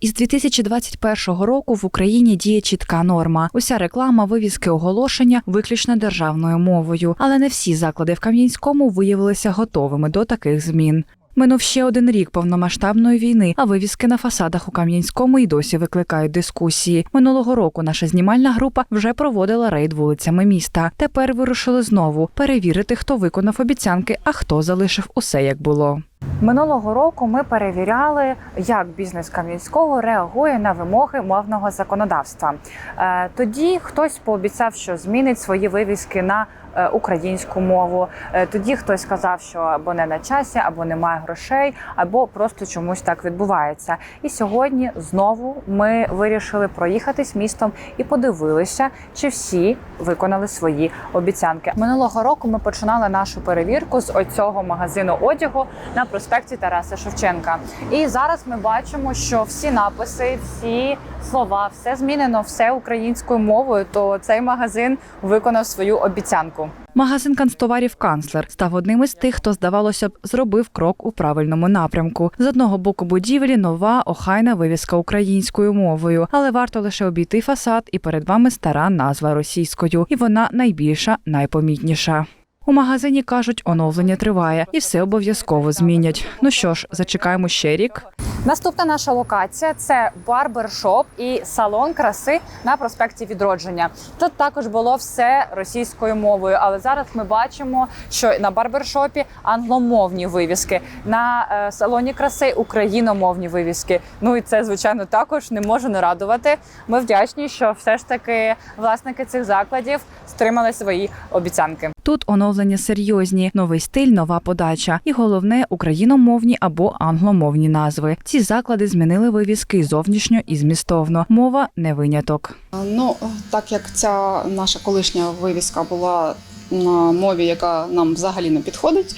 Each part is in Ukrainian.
Із 2021 року в Україні діє чітка норма. Уся реклама, вивіски, оголошення виключно державною мовою, але не всі заклади в Кам'янському виявилися готовими до таких змін. Минув ще один рік повномасштабної війни, а вивіски на фасадах у Кам'янському й досі викликають дискусії. Минулого року наша знімальна група вже проводила рейд вулицями міста. Тепер вирушили знову перевірити, хто виконав обіцянки, а хто залишив усе як було. Минулого року ми перевіряли, як бізнес Кам'янського реагує на вимоги мовного законодавства. Е, Тоді хтось пообіцяв, що змінить свої вивіски на українську мову. Е, Тоді хтось сказав, що або не на часі, або немає грошей, або просто чомусь так відбувається. І сьогодні знову ми вирішили проїхатись містом і подивилися, чи всі виконали свої обіцянки. Минулого року ми починали нашу перевірку з оцього магазину одягу на проспекті Тараса Шевченка. І зараз ми бачимо, що всі написи, всі слова, все змінено, все українською мовою. То цей магазин виконав свою обіцянку. Магазин канцтоварів канцлер став одним із тих, хто здавалося б зробив крок у правильному напрямку. З одного боку будівлі нова охайна вивіска українською мовою, але варто лише обійти фасад, і перед вами стара назва російською, і вона найбільша, найпомітніша. У магазині кажуть, оновлення триває і все обов'язково змінять. Ну що ж, зачекаємо ще рік. Наступна наша локація це барбершоп і салон краси на проспекті Відродження. Тут також було все російською мовою, але зараз ми бачимо, що на барбершопі англомовні вивіски, на е, салоні краси україномовні вивіски. Ну і це звичайно також не може не радувати. Ми вдячні, що все ж таки власники цих закладів стримали свої обіцянки. Тут оновлення серйозні, новий стиль, нова подача, і головне україномовні або англомовні назви. Ці заклади змінили вивіски зовнішньо і змістовно. Мова не виняток. Ну, так як ця наша колишня вивіска була на мові, яка нам взагалі не підходить,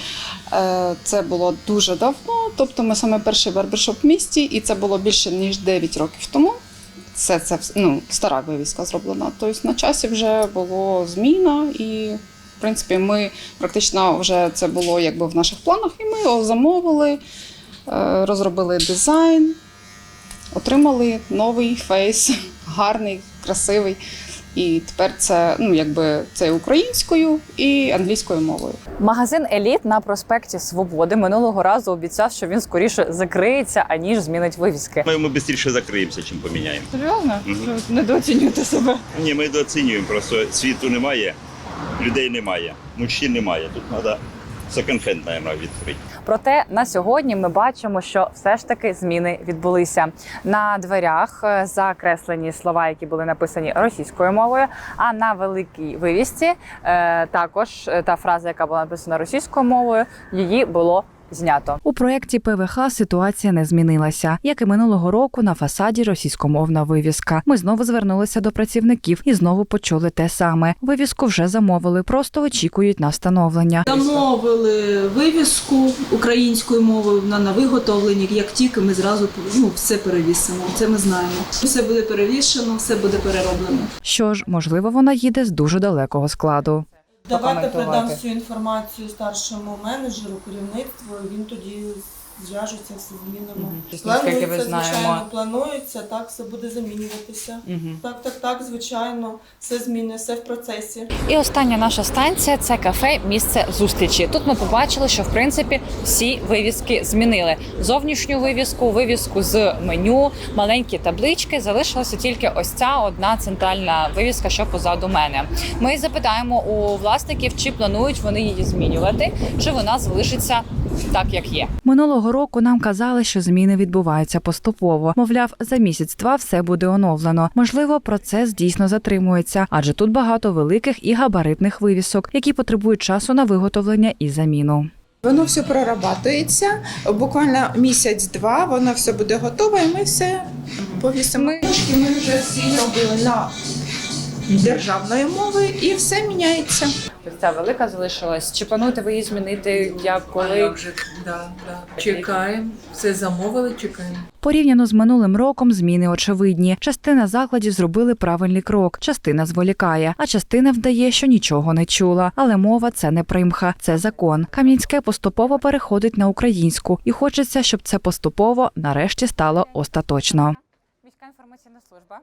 е, це було дуже давно. Тобто, ми саме перший барбершоп в місті, і це було більше ніж 9 років тому. Це, це ну, стара вивіска зроблена. Тобто на часі вже було зміна, і в принципі ми практично вже це було якби в наших планах, і ми його замовили, е, розробили дизайн, отримали новий фейс, гарний, красивий. І тепер це ну якби це українською і англійською мовою. Магазин Еліт на проспекті Свободи минулого разу обіцяв, що він скоріше закриється аніж змінить вивіски. Ми, ми швидше закриємося, чим поміняємо. Серйозно? Ви недооцінюєте себе. Ні, ми дооцінюємо, просто світу немає, людей немає, мужчин немає. Тут треба секонд-хенд, мабуть, відкрити. Проте на сьогодні ми бачимо, що все ж таки зміни відбулися. На дверях е, закреслені слова, які були написані російською мовою. А на великій вивісці е, також е, та фраза, яка була написана російською мовою, її було. Знято у проєкті ПВХ ситуація не змінилася. Як і минулого року, на фасаді російськомовна вивіска. Ми знову звернулися до працівників і знову почули те саме. Вивіску вже замовили, просто очікують на встановлення. Замовили вивіску українською мовою вона на виготовленні. Як тільки ми зразу ну, все перевісимо. Це ми знаємо. Все буде перевішено, все буде перероблено. Що ж, можливо, вона їде з дуже далекого складу. Давайте прокоментувати. передам всю інформацію старшому менеджеру, керівництву. Він тоді зв'яжеться, все змінимо. Тобто, наскільки ви знаємо- звичайно, планується, так, все буде замінюватися. Так, так, так, звичайно, все змінює, все в процесі. І остання наша станція це кафе місце зустрічі. Тут ми побачили, що в принципі всі вивіски змінили зовнішню вивіску, вивіску з меню, маленькі таблички. Залишилася тільки ось ця одна центральна вивіска, що позаду мене. Ми запитаємо у власників, чи планують вони її змінювати, чи вона залишиться так, як є. Минулого року нам казали, що зміни відбуваються поступово. Мовляв, за місяць-два все буде оновлено. Можливо, процес дійсно затримується, адже тут багато великих і габаритних вивісок, які потребують часу на виготовлення і заміну. Воно все прорабатується. Буквально місяць-два воно все буде готове, і ми все повісимо. Ми, ми вже всі робили на державної мови, і все міняється. Ця велика залишилась. Чи плануєте ви її змінити? Як А коли як же, да, да. Чекаємо, все замовили, чекаємо. порівняно з минулим роком зміни очевидні. Частина закладів зробили правильний крок, частина зволікає, а частина вдає, що нічого не чула. Але мова це не примха, це закон. Кам'янське поступово переходить на українську, і хочеться, щоб це поступово нарешті стало остаточно. Міська інформаційна служба.